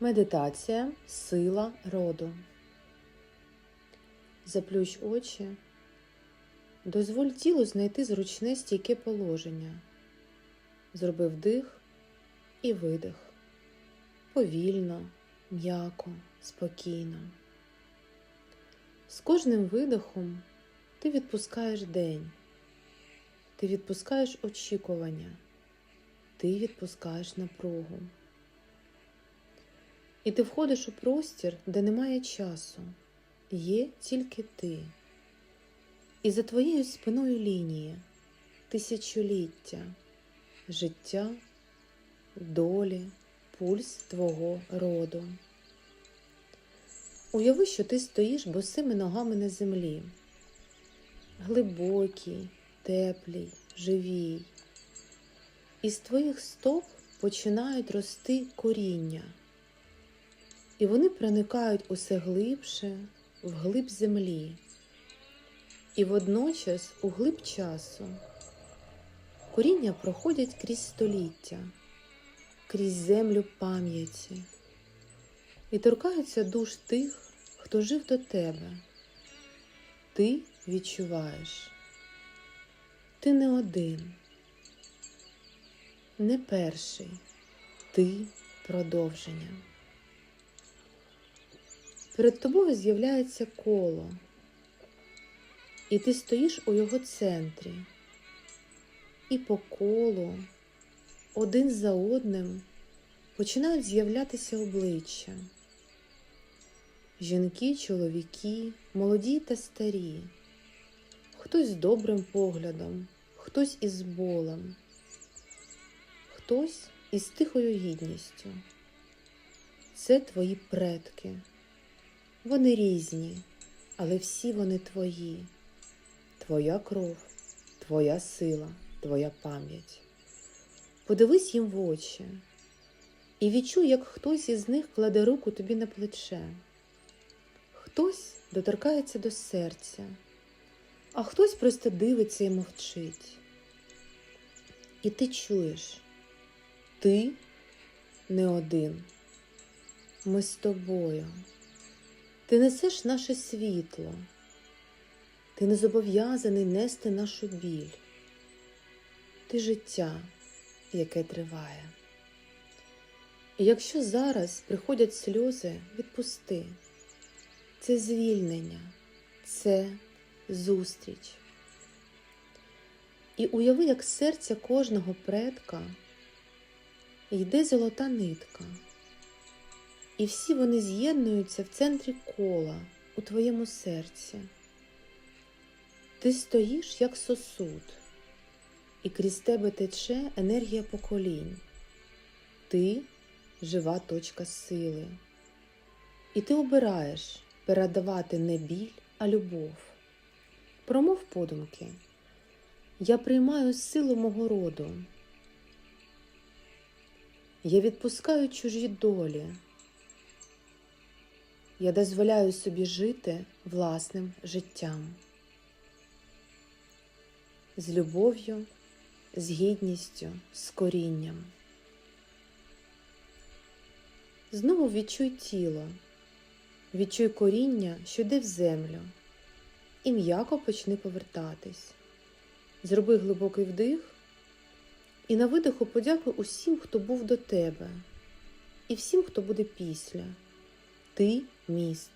Медитація сила роду. Заплющ очі. Дозволь тілу знайти зручне стійке положення. Зроби вдих і видих. Повільно, м'яко, спокійно. З кожним видихом ти відпускаєш день. Ти відпускаєш очікування. Ти відпускаєш напругу. І ти входиш у простір, де немає часу, є тільки ти. І за твоєю спиною лінії тисячоліття, життя, долі, пульс твого роду. Уяви, що ти стоїш босими ногами на землі, глибокій, теплій, живій. І з твоїх стоп починають рости коріння. І вони проникають усе глибше, в глиб землі, і водночас у глиб часу. Коріння проходять крізь століття, крізь землю пам'яті і торкаються душ тих, хто жив до тебе. Ти відчуваєш, ти не один, не перший, ти продовження. Перед тобою з'являється коло, і ти стоїш у його центрі, і по колу один за одним починають з'являтися обличчя. Жінки, чоловіки, молоді та старі, хтось з добрим поглядом, хтось із болем, хтось із тихою гідністю. Це твої предки. Вони різні, але всі вони твої. Твоя кров, твоя сила, твоя пам'ять. Подивись їм в очі і відчуй, як хтось із них кладе руку тобі на плече. Хтось доторкається до серця, а хтось просто дивиться і мовчить. І ти чуєш, ти не один. Ми з тобою. Ти несеш наше світло, ти не зобов'язаний нести нашу біль, ти життя, яке триває. І якщо зараз приходять сльози, відпусти. Це звільнення, це зустріч. І уяви, як серця кожного предка йде золота нитка. І всі вони з'єднуються в центрі кола у твоєму серці. Ти стоїш як сосуд, і крізь тебе тече енергія поколінь. Ти жива точка сили. І ти обираєш передавати не біль, а любов. Промов подумки. Я приймаю силу мого роду. Я відпускаю чужі долі. Я дозволяю собі жити власним життям. З любов'ю, з гідністю, з корінням. Знову відчуй тіло, відчуй коріння, що йде в землю, і м'яко почни повертатись. Зроби глибокий вдих і на видиху подякуй усім, хто був до тебе, і всім, хто буде після. Ти міст,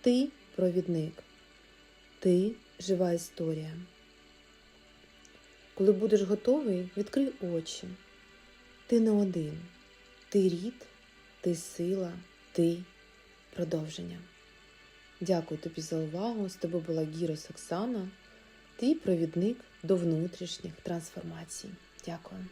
ти провідник, ти жива історія. Коли будеш готовий, відкрий очі. Ти не один, ти рід, ти сила, ти продовження. Дякую тобі за увагу. З тобою була Гірос Оксана, твій провідник до внутрішніх трансформацій. Дякую.